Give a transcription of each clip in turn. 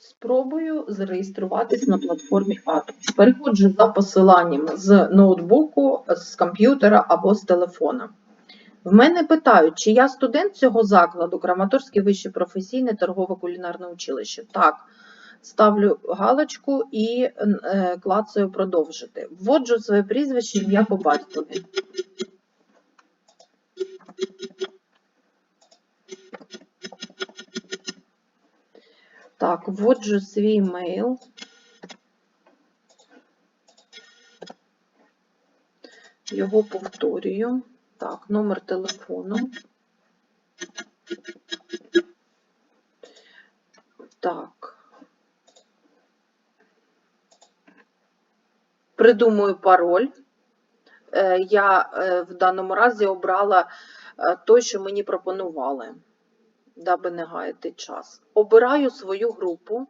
Спробую зареєструватись на платформі Atom. Переходжу за посиланням з ноутбуку, з комп'ютера або з телефона. В мене питають, чи я студент цього закладу Краматорське вище професійне торгово-кулінарне училище. Так, ставлю галочку і е, клацаю продовжити. Вводжу своє прізвище, ім'я по батькові. Так, вводжу свій email. Його повторюю. Так, номер телефону. Так. Придумую пароль. Е, Я е, в даному разі обрала е, той, що мені пропонували, даби не гаяти час. Обираю свою групу.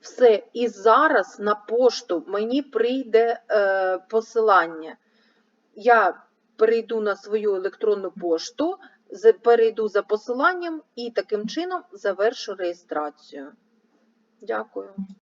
Все, і зараз на пошту мені прийде е, посилання. Я перейду на свою електронну пошту, перейду за посиланням і таким чином завершу реєстрацію. Дякую.